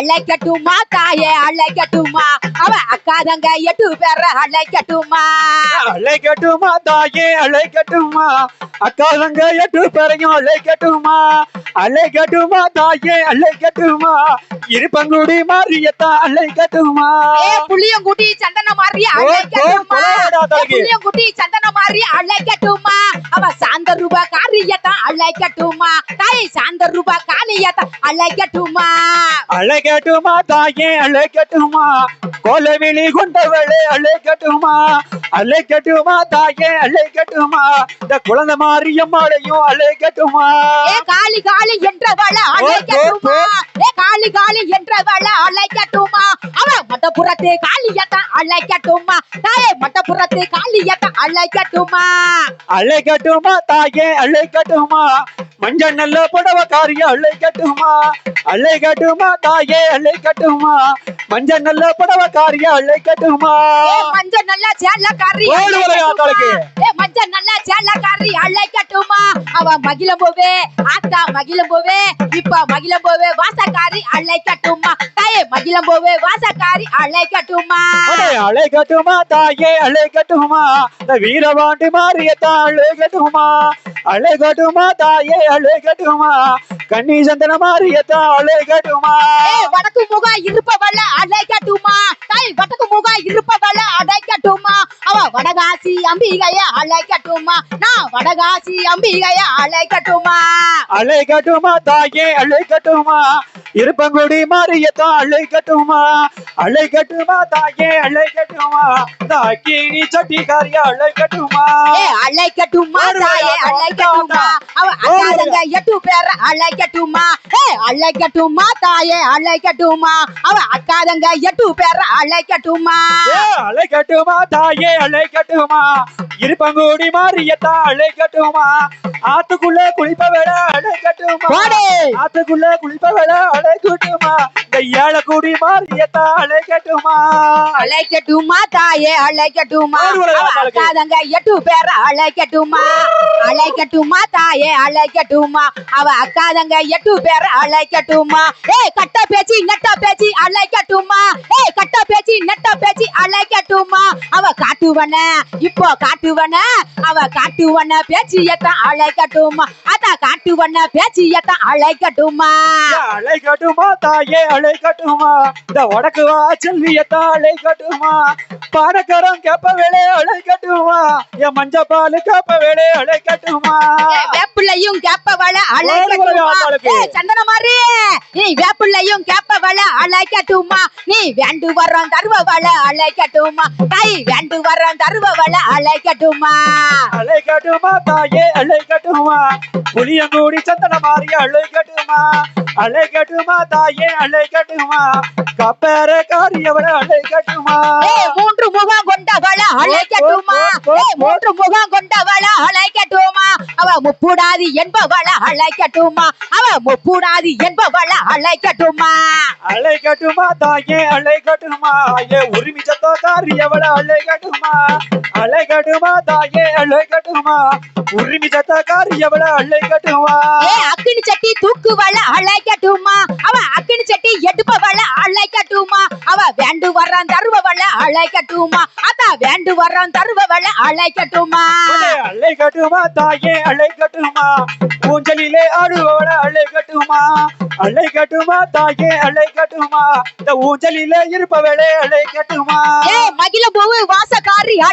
அழைக்கட்டுமா தாயே அழைக்கட்டுமா அவ அக்காதங்க எட்டு பேர அழைக்கட்டுமா அழைக்கட்டுமா தாயே அழைக்கட்டுமா அக்கா தங்க எட்டு பேரையும் அழைக்கட்டுமா அழைக்கட்டுமா தாயே அழைக்கட்டுமா இருப்பங்குடி மாரியத்தான் அழைக்கட்டுமா புளியங்குடி சந்தன ஓ, அழைக்கட்டுமா. புளியங்குடி சந்தன மாதிரி அழைக்கட்டுமா அவ சாந்த ரூபா காரியத்தான் அழைக்கட்டுமா? தாய் சாந்த ரூபா காரியத்தான் அழைக்கட்டுமா? அழைக்கட்டுமா தாயே அழைக்கட்டுமா? கோலவிழி கொண்டவளே அழைக்கட்டுமா? அழைக்கட்டுமா தாயே அழைக்கட்டுமா? இந்த குழந்தை மாரியம்மாளையும் அழைக்கட்டுமா? ஏ காளி காளி என்றவள அழைக்கட்டுமா? ஏ காளி காளி என்றவள அழைக்கட்டுமா? அவ மட்டப்புறத்து காளியத்தான் அழைக்கட்டுமா? தாயே மட்டப்புறத்து காளியத்தான் அழைக்கட்டுமா? அழைக்கட்டுமா தாயே அழைக்கட்டுமா மஞ்சள் நல்ல புடவக்காரிய அழைக்கட்டுமா அழைக்கட்டுமா தாயே அழைக்கட்டுமா மஞ்சள் நல்ல புடவக்காரிய அழைக்கட்டுமா ஏ மஞ்ச நல்ல சேலக்காரி ஓடு வரையா தாளுக்கு. ஏ மஞ்ச நல்ல சேலக்காரி அழைக்கட்டுமா அவ மகிழம்போவே ஆத்தா மகிழம்போவே இப்ப மகிழம்போவே வாசக்காரி அழைக்கட்டுமா தாயே மகிழம்போவே வாசக்காரி அழைக்கட்டுமா அடே, அழைக்கட்டுமா தாயே அழைக்கட்டுமா இந்த வீரவாண்டி மாரியத்தான் அழைக்கட்டுமா அழைக்கட்டுமா தாயே அழைக்கட்டுமா கண்ணி சந்தன மாரியத்தான் அழைக்கட்டுமா ஏ வடக்கு முகா இருப்பவள அழைக்கட்டுமா? தாய் வடக்கு முகா இருப்பவள அழைக்கட்டுமா? அவ வடகாசி அம்பிகைய அழைக்கட்டுமா? நான் வடகாசி அம்பிகைய அழைக்கட்டுமா? அழைக்கட்டுமா தாயே அழைக்கட்டுமா? இருப்பங்குடி மாரியத்தான் அழைக்கட்டுமா? அழைக்கட்டுமா தாயே அழைக்கட்டுமா? இந்த அக்கினி சட்டிக்காரிய அழைக்கட்டுமா ஓடு தாயே வாயா, அழைக்கட்டுமா? அவ அக்காதங்க எட்டு பேர அழைக்கட்டுமா? ஏ அழைக்கட்டுமா தாயே அழைக்கட்டுமா? அவ அக்காதங்க எட்டு பேர அழைக்கட்டுமா? அழைக்கட்டுமா தாயே அழைக்கட்டுமா? இருப்பங்குடி மாறியத்தா அழைக்கட்டுமா? ஆத்துக்குள்ள குளிப்பவள அழைக்கட்டுமா போடு. ஆத்துக்குள்ள குளிப்பவள அழைக்கட்டுமா இந்த ஏழக்குடி மாரியத்தான் அழைக்கட்டுமா அழைக்கட்டுமா தாயே அழைக்கட்டுமா. அக்காதங்க எட்டு பேர அழைக்கட்டுமா அழைக்கட்டுமா தாயே அழைக்கட்டுமா அவ அக்காதங்க எட்டு பேர அழைக்கட்டுமா ஏ கட்ட பேச்சு நெட்ட பேச்சு அழைக்கட்டுமா ஏ கட்ட பேச்சு நெட்ட பேச்சு அழைக்கட்டுமா அவ காட்டுவன இப்போ காட்டுவன அவ காட்டுவன பேச்சியத்தான் அழைக்கட்டுமா? அதான் காட்டுவன பேச்சியத்தான் அழைக்கட்டுமா? அழைக்கட்டுமா தாயே அழைக்கட்டுமா? இந்த வடக்கு வா செல்வியத்தான் அழைக்கட்டுமா? பாடக்கரம் கேப்ப வேலை அழைக்கட்டுமா? என் மஞ்ச பால் கேப்ப வேலை அழைக்கட்டுமா வேப்பிள்ளையும் கேப்பவள ஓடு அழைக்கட்டுமா சந்தன மாதிரி நீ வேப்பிள்ளையும் கேப்பவள அழைக்கட்டுமா? நீ வேண்டு வரோம் தருவவள அழைக்கட்டுமா? தாய் வேண்டு வரோம் தருவவள அழைக்கட்டுமா? அழைக்கட்டுமா தாயே அழைக்கட்டுமா? புளியங்கூடி சந்தன மாறி அழைக்கட்டுமா அழைக்கட்டுமா தாயே அழைக்கட்டுமா கப்பேர காரியவள அழைக்கட்டுமா ஏ மூன்று முகம் கொண்டவள ஏ மூன்று முகம் கொண்டவள அழைக்கட்டுமா அவ முப்புடாதி என்பவள அழைக்கட்டுமா அவ முப்புடாதி என்பவள அழைக்கட்டுமா அழைக்கட்டுமா தாயே அழைக்கட்டுமா ஏ உரிமை சத்தோ காரியவள அழைக்கட்டுமா அழைக்கட்டுமா தாயே அழைக்கட்டுமா உரிமை சத்த காரியவள அழைக்கட்டுமா ஏ அக்கினி சட்டி தூக்குவள அழைக்கட்டுமா அவ அக்கினி சட்டி எடுப்பவள அழைக்கட்டுமா அவ வேண்டு வர்றான் தருவவள அழைக்கட்டுமா அத்தா வேண்டு வர்றான் தருவவள அழைக்கட்டுமா உன்னை அழைக்கட்டுமா தாயே அழைக்கட்டுமா ஊஞ்சலிலே ஆடுவவள அழைக்கட்டுமா அழைக்கட்டுமா தாயே அழைக்கட்டுமா இந்த ஊஞ்சலிலே இருப்பவளே அழைக்கட்டுமா ஏ மகிழ பூவு வாசக்காரி ஏ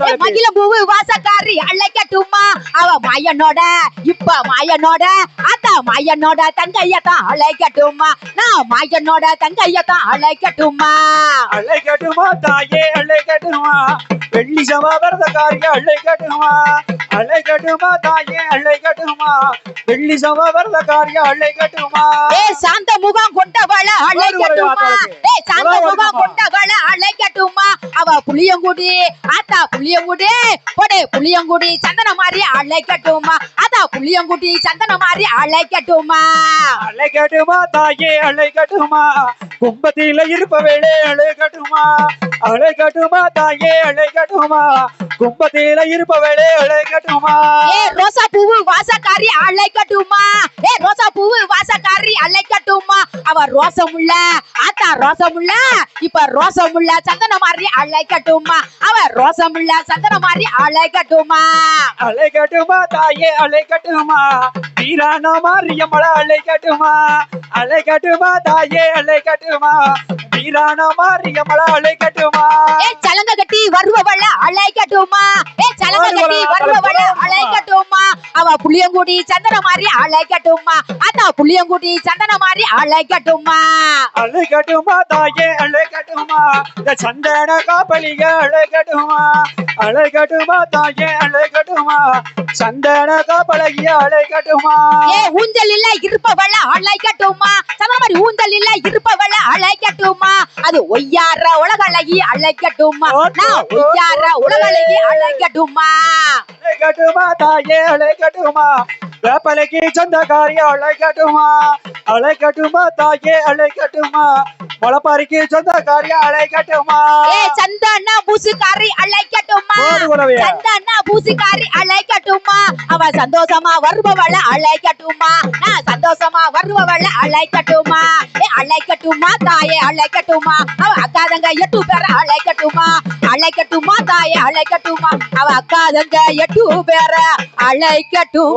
தலக்கு. மகிழ பூவு வாசக்காரி அழைக்கட்டுமா அவ மாயனோட இப்ப மாயனோட அத மாயனோட தங்கையத்தான் அழைக்கட்டுமா? நான் மாயனோட தங்கையத்தான் அழைக்கட்டுமா? அழைக்கட்டுமா தாயே அழைக்கட்டுமா? வெள்ளி சமாபரத காரியம் அழைக்கட்டுமா? அழைக்கட்டுமா தாயே அழைக்கட்டுமா வெள்ளி சவா விரதக்காரிய அழைக்கட்டுமா ஏ சாந்த முகம் கொண்டவள அழைக்கட்டுமா. ஏ சாந்த முகம்? கொண்டவள அழைக்கட்டுமா அவ புளியங்குடி ஆத்தா புளியங்குடி போடே புளியங்குடி சந்தன மாதிரி அழைக்கட்டுமா அதா புளியங்குடி சந்தன மாதிரி அழைக்கட்டுமா அழைக்கட்டுமா தாயே அழைக்கட்டுமா கும்பத்தில இருப்பவேளே அழைக்கட்டுமா அழைக்கட்டுமா தாயே அழைக்கட்டுமா கும்பத்தில இருப்பவளே அழைக்கட்டுமா ஏ ரோசா பூவு வாசக்காரி அழைக்கட்டுமா? ஏ ரோசா பூவு வாசக்காரி அழைக்கட்டுமா? அவ ரோசமுள்ள ஆத்தா ரோசமுள்ள இப்ப ரோசமுள்ள சந்தன மாதிரி அழைக்கட்டுமா? அவ ரோசமுள்ள சந்தன மாதிரி அழைக்கட்டுமா? அழைக்கட்டுமா தாயே அழைக்கட்டுமா? வீரான மாரியம்மள அழைக்கட்டுமா? அழைக்கட்டுமா தாயே அழைக்கட்டுமா? வீரான மாரியம்மள அழைக்கட்டுமா? ஏ சலங்க கட்டி வருவவள அழைக்கட்டுமா ஏ சலங்க கட்டி வருவவள அழைக்கட்டுமா அவ புளியங்குடி சந்தன மாதிரி அழைக்கட்டுமா ஆத்தா புளியங்குடி சந்தன மாதிரி அழைக்கட்டுமா அழைக்கட்டுமா தாயே அழைக்கட்டுமா இந்த சந்தன காப்பலிக அழைக்கட்டுமா அழைக்கட்டுமா தாயே அழைக்கட்டுமா சந்தன காப்பழகிய அழைக்கட்டுமா ஏ ஊஞ்சல் இல்ல இருப்பவள அழைக்கட்டுமா சந்தன மாதிரி ஊஞ்சல் இல்ல இருப்பவள அழைக்கட்டுமா அது ஒய்யார உலகளகி அழைக்கட்டுமா நான் ஒய்யார உலகளகி அழைக்கட்டுமா அழைக்கட்டுமா தாயே அழைக்கட்டுமா வேப்பலைக்கு சொந்தக்காரி அழைக்கட்டுமா அழைக்கட்டுமா தாயே அழைக்கட்டுமா முளப்பாரிக்கு சொந்தக்காரி அழைக்கட்டுமா ஏ சந்தன பூசுக்காரி அழைக்கட்டுமா. சந்தன பூசுக்காரி அழைக்கட்டுமா? அவ சந்தோஷமா வருபவள அழைக்கட்டுமா? நான் சந்தோஷமா வருபவள அழைக்கட்டுமா? ஏ அழைக்கட்டுமா தாயே அழைக்கட்டுமா? அவ அக்காதங்க எட்டு பேர அழைக்கட்டுமா? அழைக்கட்டுமா தாயே அழைக்கட்டுமா? அவ அக்காதங்க எட்டு பேர அழைக்கட்டும்?